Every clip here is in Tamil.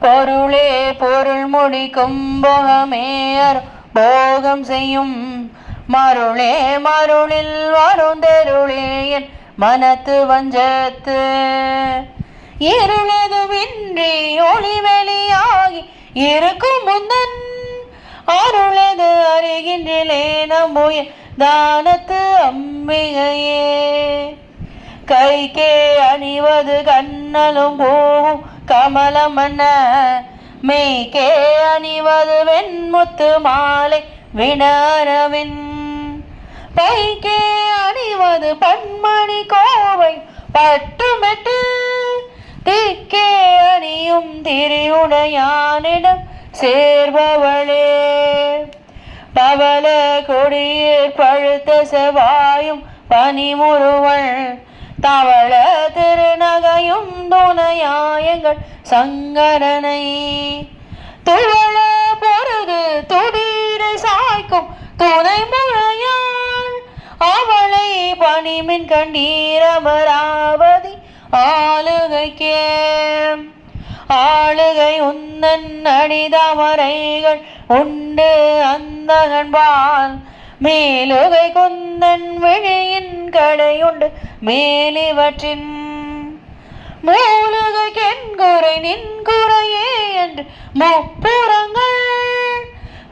பொருளே பொருள் முடிக்கும் போகமேயர் போகம் செய்யும். மருளே மருளில் வரும் தெருளே என் மனத்து வஞ்சத்து. இருளதுவின்றி ஒளி வெளியாகி இருக்கும் முந்தன். அருளது அறிகின்றிலே நம்புய தானத்து அம்பிகையே. கைக்கே அணிவது கண்ணலும் போகும் கமலம் என்ன அணிவது வெண்முத்து மாலை வினரவின். பைக்கே அணிவது பன்மணி கோவை பட்டுமெட்டு திக்கே அணியும் திரியுடையானிடம் சேர்பவளே. பவல கொடியில் பழுத்த செவாயும் பனிமுருவள் தவள திரு துணையாயங்கள் சங்கரனை. துவள பொருது துடீரை சாய்க்கும் துணை முறையாள் அவளை பணிமின் கண்டீரமராவதி ஆளுகைக்கே. ஆளுகை உந்தன் அடிதமரைகள் உண்டு அந்த கண்பால் மேலுகை குந்தன் விழியின் கடையுண்டு மேலிவற்றின் மூலுகை நின்குறையே என்று முப்புறங்கள்.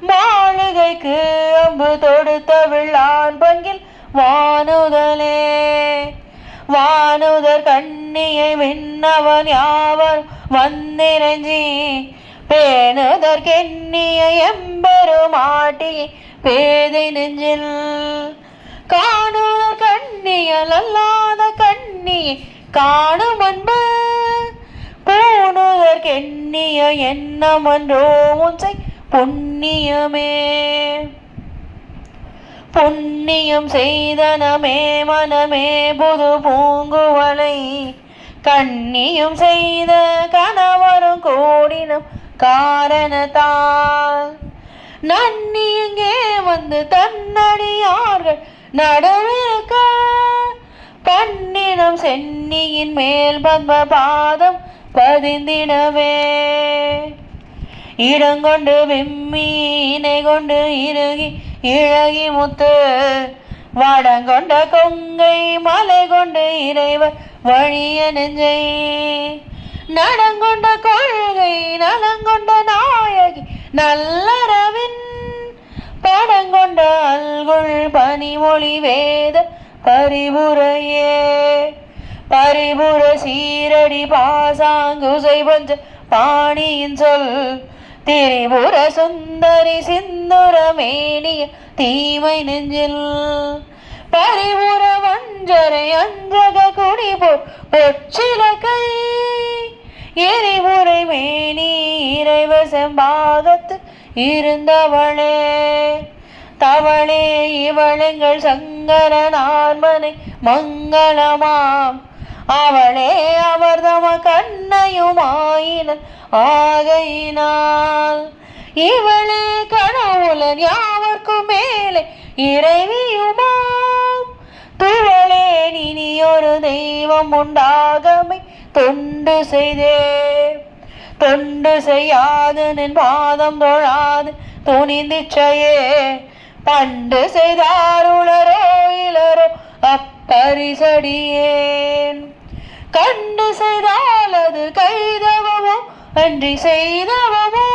மாளிகைக்கு அம்பு தொடுத்த விழான் பங்கில் வானுதலே. வானுதர் கண்ணியை விண்ணவன் யாவர் வந்திரஞ்சி பேணுதற் பேணுதற்கெண்ணிய எம்பெருமாட்டி பேதை நெஞ்சில். காணுதற் கண்ணியல் அல்லாத கண்ணி காணும் அன்பு எண்ணிய எண்ணமன்றோ உன்சை புண்ணியமே. புண்ணியம் செய்தனமே மனமே புது பூங்குவலை கண்ணியும் செய்த கணவரும் கூடினம் காரணத்தால். நன்னி இங்கே வந்து தன்னடியார்கள் நடுவிருக்க பன்னினம் சென்னியின் மேல் பத்ம பாதம் பதிந்திடவே. இடங்கொண்டு விம்மி கொண்டு இறுகி இழகி முத்து. வடங்கொண்ட கொங்கை மலை கொண்டு இறைவர் வழிய நெஞ்சை. நடங்கொண்ட கொள்கை நலங்கொண்ட நாயகி நல்லறவின் படங்கொண்ட அல்குள் பனிமொழி வேத பரிபுரையே. பரிபுர சீரடி பாசாங்குசை பஞ்ச பாணியின் சொல். திரிபுர சுந்தரி சிந்துர மேனிய தீமை நெஞ்சில். பரிபுர வஞ்சரை அஞ்சக குடிபோர் கை. எரிபுரை மேனி இறைவ செம்பாகத்து இருந்தவளே. தவளே இவளுங்கள் சங்கரன் ஆர்மனை மங்களமாம். அவளே அவர் தம கண்ணையுமாயினர் ஆகையினால். இவளே கடவுளன் யாவர்க்கும் மேலே இறைவியுமாம். துவளே இனி ஒரு தெய்வம் உண்டாகமை தொண்டு செய்தே. தொண்டு செய்யாது நின் பாதம் தொழாது துணிந்திச்சையே பண்டு செய்தாருளரோ இளரோ அப்பரிசடியே. கண்டு செய்தால் அது கைதவமோ? அன்றி செய்தவமோ?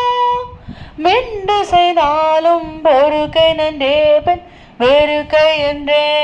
மிண்டு செய்தாலும் பொறுக்கை நன்றே பெண் வெறுக்கை என்றே.